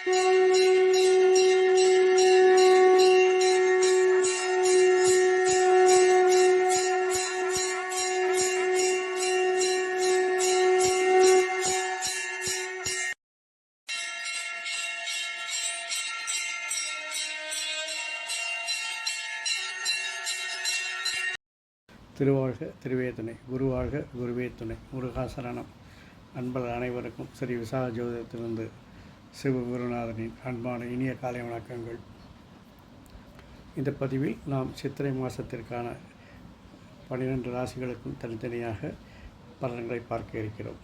திருவாழ்க திருவேதுணை குருவாழ்க குருவே துணை. முருகாசரணம். அன்பர்கள் அனைவருக்கும் ஸ்ரீ விசாக ஜோதிடத்திலிருந்து சிவகுருநாதனின் அன்பான இனிய காலை வணக்கங்கள். இந்த பதிவில் நாம் சித்திரை மாதத்திற்கான பன்னிரெண்டு ராசிகளுக்கும் தனித்தனியாக பலன்களை பார்க்க இருக்கிறோம்.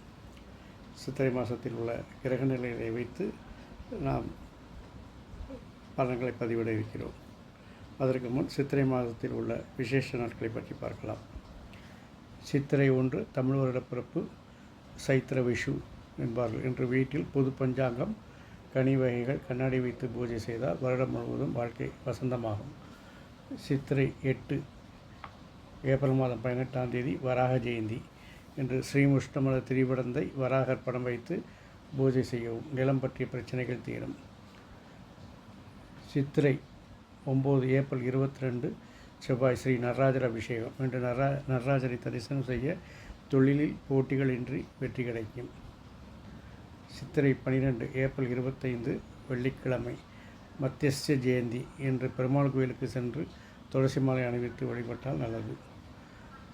சித்திரை மாதத்தில் உள்ள கிரக நிலைகளை வைத்து நாம் பலன்களை பதிவிட இருக்கிறோம். அதற்கு முன் சித்திரை மாதத்தில் உள்ள விசேஷ நாட்களை பற்றி பார்க்கலாம். சித்திரை ஒன்று தமிழ் வருடப்பிறப்பு சைத்திர விஷு என்பார்கள். இன்று வீட்டில் புது பஞ்சாங்கம் கனி வகைகள் கண்ணாடி வைத்து பூஜை செய்தால் வருடம் முழுவதும் வாழ்க்கை வசந்தமாகும். சித்திரை எட்டு ஏப்ரல் மாதம் பதினெட்டாம் தேதி வராக ஜெயந்தி என்று ஸ்ரீமுஷ்டமல திரிபடந்தை வராகர் படம் வைத்து பூஜை செய்யவும் நிலம் பற்றிய பிரச்சனைகள் தீரும். சித்திரை ஒம்பது ஏப்ரல் இருபத்தி ரெண்டு செவ்வாய் ஸ்ரீ நடராஜர் அபிஷேகம் என்று நடரா நடராஜரை தரிசனம் செய்ய தொழிலில் போட்டிகளின்றி வெற்றி கிடைக்கும். சித்திரை பனிரெண்டு ஏப்ரல் இருபத்தைந்து வெள்ளிக்கிழமை மத்தியஸ்ய ஜெயந்தி என்று பெருமாள் கோயிலுக்கு சென்று துளசி மாலை அணிவித்து வழிபட்டால் நல்லது.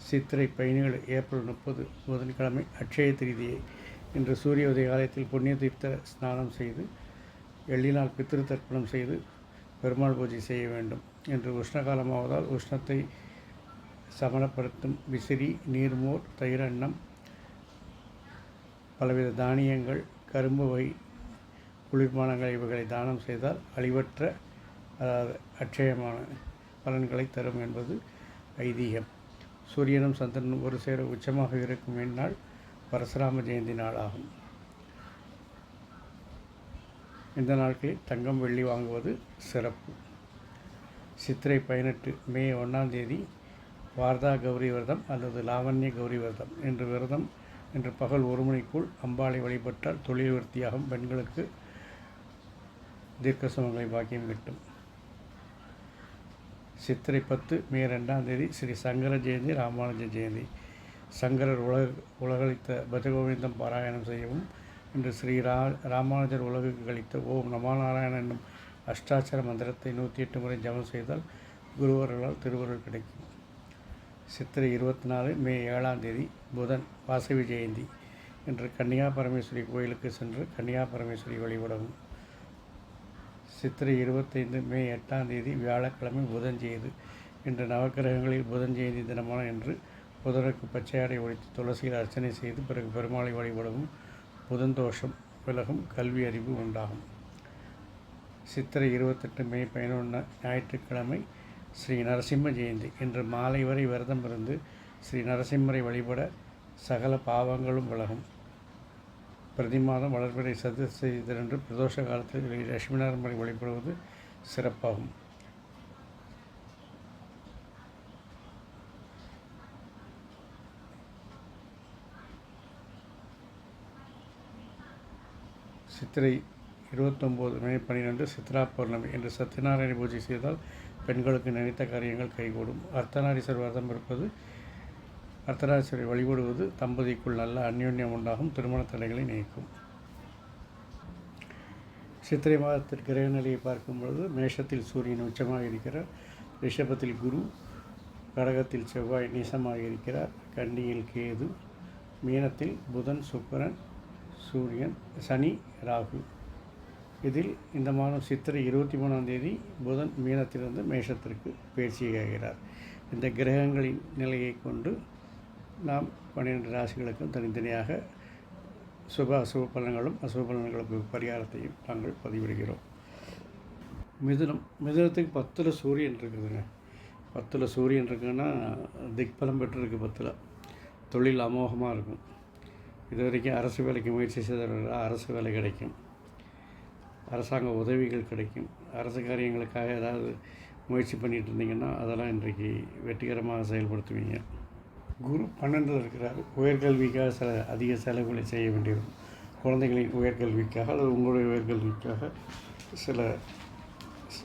சித்திரை பதினேழு ஏப்ரல் முப்பது புதன்கிழமை அட்சய திருதியை இன்று சூரிய உதய காலத்தில் புண்ணிய தீர்த்த ஸ்நானம் செய்து எள்ளினால் பித்திரு தர்ப்பணம் செய்து பெருமாள் பூஜை செய்ய வேண்டும் என்று உஷ்ணகாலமாவதால் உஷ்ணத்தை சமணப்படுத்தும் விசிறி நீர்மோர் தயிரன்னம் பலவித தானியங்கள் கரும்பு வை குளிர்பானங்கள் இவைகளை தானம் செய்தால் அழிவற்ற அதாவது அட்சயமான பலன்களை தரும் என்பது ஐதீகம். சூரியனும் சந்திரனும் ஒரு சேர உச்சமாக இருக்கும் என்னால் பரசுராம ஜெயந்தி நாளாகும் இந்த நாட்களில் தங்கம் வெள்ளி வாங்குவது சிறப்பு. சித்திரை பதினெட்டு மே ஒன்றாம் தேதி வார்தா கௌரி விரதம் அல்லது லாவண்ய கௌரி விரதம் என்று விரதம் இன்று பகல் ஒரு மணிக்குள் அம்பாளை வழிபட்டால் தொழில் விருத்தியாகும். பெண்களுக்கு தீர்க்க சுமங்களை பாக்கியம் கிட்டும். சித்திரை பத்து மே ரெண்டாம் தேதி ஸ்ரீ சங்கர ஜெயந்தி ராமானுஜ ஜெயந்தி. சங்கரர் உலக உலகளித்த பஜகோவிந்தம் பாராயணம் செய்யவும் இன்று ஸ்ரீ ரா ராமானுஜர் உலகுக்கு கழித்த ஓம் நமாநாராயணன் என்னும் அஷ்டாட்சர மந்திரத்தை நூற்றி எட்டு முறை ஜபம் செய்தால் குருவர்களால் திருவருள் கிடைக்கும். சித்திரை இருபத்தி நாலு மே ஏழாம் தேதி புதன் வாசவி ஜெயந்தி இன்று கன்னியா பரமேஸ்வரி கோயிலுக்கு சென்று கன்னியா பரமேஸ்வரி வழிபடவும். சித்திரை இருபத்தைந்து மே எட்டாம் தேதி வியாழக்கிழமை புதன் ஜெயது இன்று நவக்கிரகங்களில் புதன் ஜெயந்தி தினமான என்று புதனுக்கு பச்சையாடை ஒழித்து துளசியில் அர்ச்சனை செய்து பிறகு பெருமாளை வழிபடவும் புதன் தோஷம் விலகும் கல்வி அறிவு உண்டாகும். சித்திரை இருபத்தெட்டு மே பதினொன்று ஞாயிற்றுக்கிழமை ஸ்ரீ நரசிம்ம ஜெயந்தி இன்று மாலை வரை விரதம் இருந்து ஸ்ரீ நரசிம்மரை வழிபட சகல பாவங்களும் விலகும். பிரதி மாதம் வளர்பிறை சதுர்த்தி திரண்டு பிரதோஷ காலத்தில் லட்சுமி நாராயணரை வழிபடுவது சிறப்பாகும். சித்திரை இருபத்தொம்போது மே பன்னிரெண்டு சித்ரா பௌர்ணமி என்று சத்யநாராயண பூஜை செய்தால் பெண்களுக்கு நினைத்த காரியங்கள் கைகூடும். அர்த்தநாரீஸ்வர் விரதம் இருப்பது அர்த்தநாரீஸ்வரை வழிபடுவது தம்பதிக்குள் நல்ல அந்யோன்யம் உண்டாகும் திருமண தடைகளை நீக்கும். சித்திரை மாதத்திற்கு கிரக நிலையை பார்க்கும் பொழுது மேஷத்தில் சூரியன் உச்சமாக இருக்கிறார். ரிஷபத்தில் குரு கடகத்தில் செவ்வாய் நீசமாக இருக்கிறார். கன்னியில் கேது மீனத்தில் புதன் சுக்கரன் சூரியன் சனி ராகு. இதில் இந்த மாதம் சித்திரை இருபத்தி மூணாம் தேதி புதன் மீனத்திலிருந்து மேஷத்திற்கு பயிற்சியாகிறார் இந்த கிரகங்களின் நிலையை கொண்டு நாம் பன்னிரெண்டு ராசிகளுக்கும் தனித்தனியாக சுப அசுப பலன்களும் அசுப பலன்களுக்கு பரிகாரத்தையும் நாங்கள் பதிவிடுகிறோம். மிதுனம் மிதுனத்துக்கு பத்தில் சூரியன் இருக்குதுங்க. பத்தில் சூரியன் இருக்குன்னா திக்பலம் பெற்றிருக்கு பத்தில். தொழில் அமோகமாக இருக்கும். இது வரைக்கும் அரசு வேலைக்கு முயற்சி செய்தவர்கள் அரசு வேலை கிடைக்கும். அரசாங்க உதவிகள் கிடைக்கும். அரசு காரியங்களுக்காக ஏதாவது முயற்சி பண்ணிகிட்டு இருந்தீங்கன்னா அதெல்லாம் இன்றைக்கு வெற்றிகரமாக செயல்படுத்துவீங்க. குரு பன்னெண்டில் இருக்கிறார். உயர்கல்விக்காக சில அதிக செலவுகளை செய்ய வேண்டியிருக்கும். குழந்தைகளின் உயர்கல்விக்காக அல்லது உங்களுடைய உயர்கல்விக்காக சில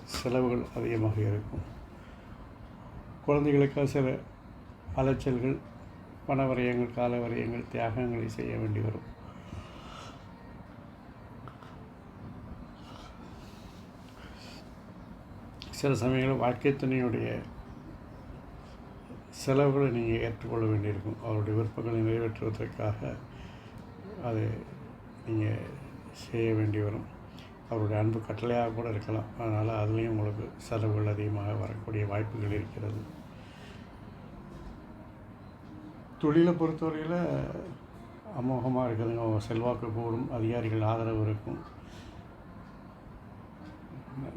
செலவுகள் அதிகமாக இருக்கும். குழந்தைகளுக்காக சில அலைச்சல்கள் பணவரையங்கள் காலவரையங்கள் கால தியாகங்களை செய்ய வேண்டி வரும். சில சமயங்களில் வாழ்க்கை துணையுடைய செலவுகளை நீங்கள் ஏற்றுக்கொள்ள வேண்டியிருக்கும். அவருடைய விருப்பங்களை நிறைவேற்றுவதற்காக அதை நீங்கள் செய்ய வேண்டி வரும். அவருடைய அன்பு கட்டளையாக கூட இருக்கலாம். அதனால் அதுலேயும் உங்களுக்கு செலவுகள் அதிகமாக வரக்கூடிய வாய்ப்புகள் இருக்கிறது. தொழிலை பொறுத்தவரையில் அமோகமாக இருக்குதுங்க செல்வாக்கு கூடும். அதிகாரிகள் ஆதரவு இருக்கும்.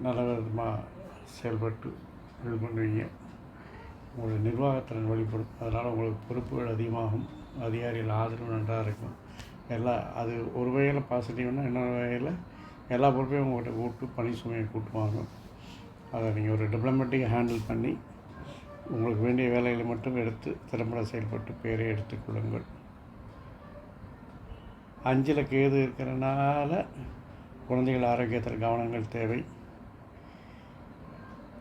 நல்ல விதமாக செயல்பட்டு இது பண்ணுவீங்க. உங்களுடைய நிர்வாகத்திறன் வெளிப்படும். அதனால் உங்களுக்கு பொறுப்புகள் அதிகமாகும். அதிகாரிகள் ஆதரவு நன்றாக இருக்கும். எல்லா அது ஒரு வகையில் பாசிட்டிவ்னால் இன்னொரு வகையில் எல்லா பொறுப்பையும் உங்கள்கிட்ட கூட்டு பணி சுமையை கூட்டுவாங்க அதை நீங்கள் ஒரு டிப்ளமேட்டிக்காக ஹேண்டில் பண்ணி உங்களுக்கு வேண்டிய வேலைகளை மட்டும் எடுத்து திறம்பட செயல்பட்டு பேரை எடுத்துக்கொள்ளுங்கள் அஞ்சில் கேது இருக்கிறனால குழந்தைகள் ஆரோக்கியத்தில் கவனங்கள் தேவை.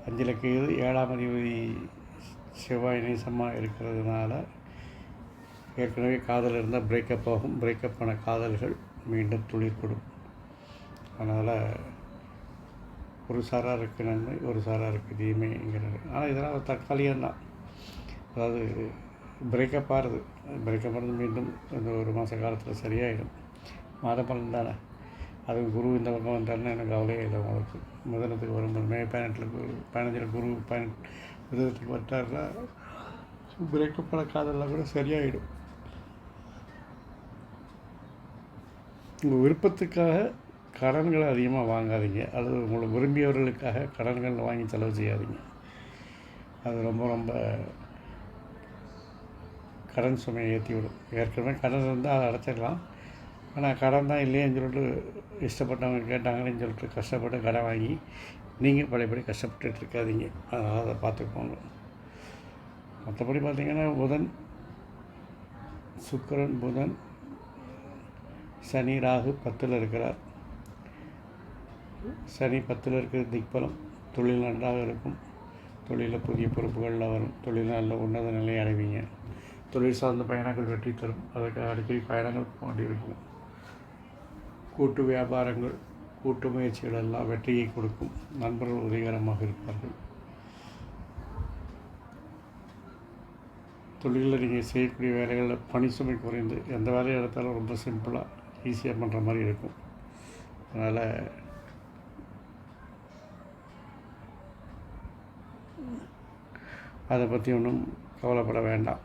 அஞ்சில் கேது ஏழாம் அதிபதி செவ்வாய் நேசமாக இருக்கிறதுனால ஏற்கனவே காதல் இருந்தால் பிரேக்கப் ஆகும். பிரேக்கப் ஆன காதல்கள் மீண்டும் துளிர்ப்படும் அதனால் ஒரு சாராருக்கு நன்மை ஒரு சாராருக்கு தீமைங்கிறது ஆனால் இதெல்லாம் ஒரு தற்காலிகம் தான். அதாவது பிரேக்கப் ஆகிறது. பிரேக்கப் ஆகிறது மீண்டும் இந்த ஒரு மாத காலத்தில் சரியாயிடும். மாத பலன் தானே. அது குரு இந்த பக்கம் வந்தாருன்னா எனக்கு கவலையே இல்லை உங்களுக்கு. முதலத்துக்கு வரும்போது மே பதினெட்டில் குரு பதினஞ்சில் குரு பதினெட்டு மிதனத்துக்கு வட்டாருன்னா பிரேக்கப் பண்ண காதெல்லாம் கூட சரியாயிடும். உங்கள் விருப்பத்துக்காக கடன்களை அதிகமாக வாங்காதீங்க. அது உங்களை விரும்பியவர்களுக்காக கடன்கள் வாங்கி செலவு செய்யாதீங்க. அது ரொம்ப ரொம்ப கடன் சுமையை ஏற்றி விடும் ஏற்கனவே கடன் இருந்தால் அதை அடைச்சிடலாம். ஆனால் கடன் தான் இல்லையேன்னு சொல்லிட்டு இஷ்டப்பட்டவங்க கேட்டாங்களேன்னு சொல்லிட்டு கஷ்டப்பட்டு கடன் வாங்கி நீங்கள் பழையபடி கஷ்டப்பட்டுட்டு இருக்காதீங்க அதனால் அதை பார்த்துக்கோங்க மற்றபடி பார்த்தீங்கன்னா புதன் சுக்கரன் புதன் சனி ராகு பத்தில் இருக்கிறார். சனி பத்தில் இருக்கிற திக்பலம் தொழில் நன்றாக இருக்கும். தொழிலில் புதிய பொறுப்புகளில் வரும். தொழில் நல்ல உன்னத நிலை அடைவீங்க. தொழில் சார்ந்த பயணங்கள் வெற்றி தரும். அதற்கு அடிக்கடி பயணங்கள் போக வேண்டியிருக்கும். கூட்டு வியாபாரங்கள் கூட்டு முயற்சிகள் எல்லாம் வெற்றியை கொடுக்கும். நண்பர்கள் உதவிகரமாக இருப்பார்கள். தொழிலில் நீங்கள் செய்யக்கூடிய வேலைகளில் பணி சுமை குறைந்து எந்த வேலையை எடுத்தாலும் ரொம்ப சிம்பிளாக ஈஸியாக பண்ணுற மாதிரி இருக்கும். அதனால் அதை பற்றி ஒன்றும் கவலைப்பட வேண்டாம்.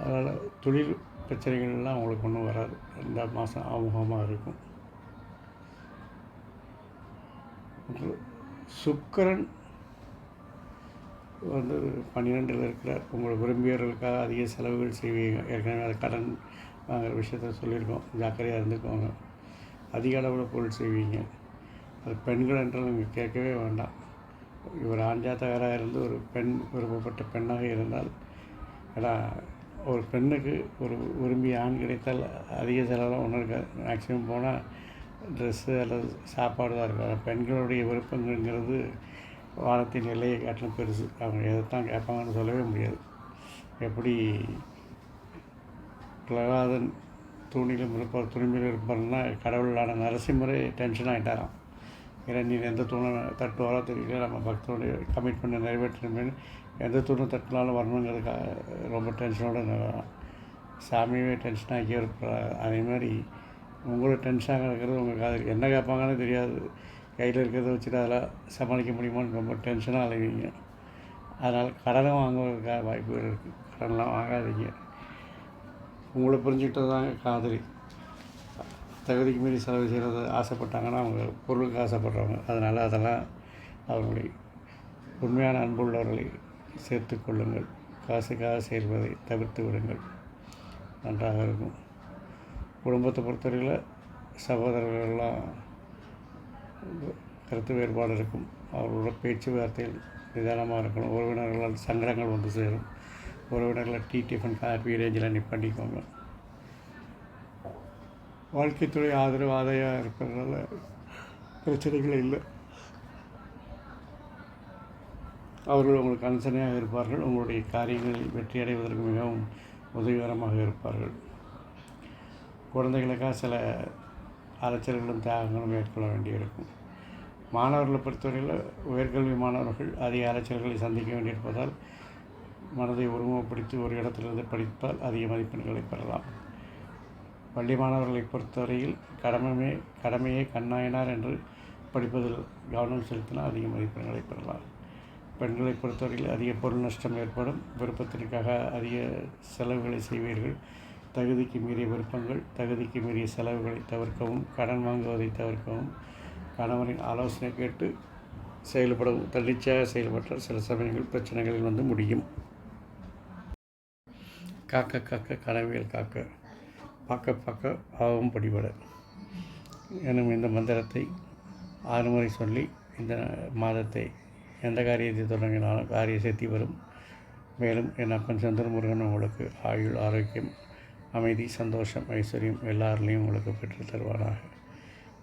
அதனால் தொழில் பிரச்சனைகள்லாம் அவங்களுக்கு ஒன்றும் வராது. இந்த மாதம் ஆமுகமாக இருக்கும். சுக்கரன் வந்து பன்னிரெண்டில் இருக்கிறார். உங்களை விரும்பியவர்களுக்காக அதிக செலவுகள் செய்வீங்க. ஏற்கனவே அது கடன் வாங்குற விஷயத்த சொல்லியிருக்கோம். ஜாக்கிரதையாக இருந்துக்கோங்க. அதிக அளவில் பொருள் செய்வீங்க. அது பெண்கள் என்றால் நீங்கள் கேட்கவே வேண்டாம். இவர் ஆண் ஜாத்தகராக இருந்து ஒரு பெண் விருப்பப்பட்ட பெண்ணாக இருந்தால் ஏன்னா ஒரு பெண்ணுக்கு ஒரு விரும்பிய ஆண் கிடைத்தால் அதிக செலவெலாம் ஒன்றும் இருக்காது மேக்ஸிமம் போனால் ட்ரெஸ்ஸு அல்லது சாப்பாடு தான் இருக்கும். பெண்களுடைய விருப்பங்கள்ங்கிறது வானத்தின் எல்லையை காட்டிலும் பெருசு. அவங்க எதைத்தான் கேட்பாங்கன்னு சொல்லவே முடியாது. எப்படி பிரகலாதன் தூணிலும் இருப்பார் துணிமையில் இருப்பார்னா கடவுளான நரசிம்மரே டென்ஷன் ஆகிட்டாராம் ஏன்னா எந்த தூணை தட்டுவாரோ தெரியல நம்ம பக்தருடைய கமிட்மெண்ட்டை நிறைவேற்றணுமே எந்த தூணை தட்டினாலும் வரணுங்கிறதுக்காக ரொம்ப டென்ஷனோட சாமியே டென்ஷன் ஆக்கி இருப்பார் அதே மாதிரி உங்களோட டென்ஷனாக இருக்கிறது உங்கள் காதல் என்ன கேட்பாங்கன்னு தெரியாது. கையில் இருக்கிறத வச்சுட்டு அதெல்லாம் சமாளிக்க முடியுமான்னு ரொம்ப டென்ஷனாக அலைவீங்க. அதனால் கடனும் வாங்குவதற்கான வாய்ப்புகள் இருக்குது கடன்லாம் வாங்காதீங்க. உங்களை புரிஞ்சுக்கிட்டது தான் காதலி. தகுதிக்கு மீறி செலவு செய்கிறது ஆசைப்பட்டாங்கன்னா அவங்க பொருளுக்கு ஆசைப்படுறவங்க. அதனால் அதெல்லாம் அவர்களுடைய உண்மையான அன்புள்ளவர்களை சேர்த்து கொள்ளுங்கள். காசுக்காக சேர்வதை தவிர்த்து விடுங்கள். நன்றாக இருக்கும். குடும்பத்தை பொறுத்தவரையில் சகோதரர்கள்லாம் கருத்து வேறுபாடு இருக்கும். அவர்களோட பேச்சுவார்த்தையில் நிதானமாக இருக்கணும். உறவினர்களால் சங்கடங்கள் வந்து சேரும். உறவினர்களை டீ டிஃபன் காஃபி ரேஞ்சில் நிப்பாட்டிக்கோங்க. வாழ்க்கைத்துறை ஆதரவு ஆதாயம் இருக்கிறதுனால பிரச்சனைகள் இல்லை. அவர்கள் உங்களுக்கு அனுசரணையாக இருப்பார்கள். உங்களுடைய காரியங்களில் வெற்றி அடைவதற்கு மிகவும் உதவிகரமாக இருப்பார்கள். குழந்தைகளுக்காக சில அலைச்சல்களும் தியாகங்களும் மேற்கொள்ள வேண்டியிருக்கும். மாணவர்களை பொறுத்தவரையில் உயர்கல்வி மாணவர்கள் அதிக அலைச்சல்களை சந்திக்க வேண்டியிருப்பதால் மனதை ஒருமுகப்படுத்தி ஒரு இடத்திலிருந்து படித்தால் அதிக மதிப்பெண்களை பெறலாம். பள்ளி மாணவர்களை பொறுத்தவரையில் கடமையே கடமையே கண்ணாயினார் என்று படிப்பதில் கவனம் செலுத்தினால் அதிக மதிப்பெண்களை பெறலாம் பெண்களை பொறுத்தவரையில் அதிக பொருள் நஷ்டம் ஏற்படும். விருப்பத்திற்காக அதிக செலவுகளை செய்வீர்கள். தகுதிக்கு மீறிய விருப்பங்கள் தகுதிக்கு மீறிய செலவுகளை தவிர்க்கவும் கடன் வாங்குவதை தவிர்க்கவும் கணவரின் ஆலோசனை கேட்டு செயல்படவும் தன்னிச்சையாக செயல்பட்டால் சில சமயங்கள் பிரச்சனைகளில் வந்து முடியும். காக்க காக்க கனவியல் காக்க. பார்க்க பார்க்க பாவம் படிபட. எனும் இந்த மந்திரத்தை ஆறு முறை சொல்லி இந்த மாதத்தை எந்த காரியத்தை தொடங்கினாலும் காரிய சித்தி வரும் மேலும் என் அப்பன் சந்திரமுருகன் உங்களுக்கு ஆயுள் ஆரோக்கியம் அமைதி சந்தோஷம் ஐஸ்வர்யம் எல்லாருலேயும் உங்களுக்கு பெற்று தருவாராக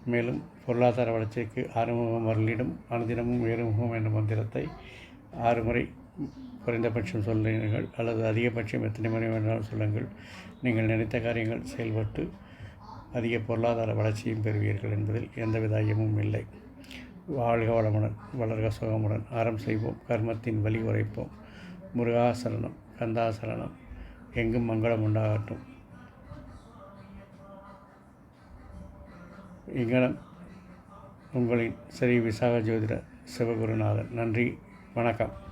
மேலும் பொருளாதார வளர்ச்சிக்கு ஆறுமுகம் அருளிடும் அனுதினமும் வேறுமுகம் என்ற மந்திரத்தை ஆறு முறை குறைந்தபட்சம் சொல்லுங்கள் அல்லது அதிகபட்சம் எத்தனை முறை வேண்டாலும் சொல்லுங்கள். நீங்கள் நினைத்த காரியங்கள் செயல்பட்டு அதிக பொருளாதார வளர்ச்சியும் பெறுவீர்கள் என்பதில் எந்தவித ஐயமும் இல்லை. வாழ்க வளமுடன் வளர்க சுகமுடன். அறம் செய்வோம் கர்மத்தின் வழி உரைப்போம். முருகாசரணம் கந்தாசரணம் எங்கும் மங்களம் உண்டாகட்டும். இங்கனம் உங்களின் ஸ்ரீ விசாக ஜோதிட சிவகுருநாதன் நன்றி வணக்கம்.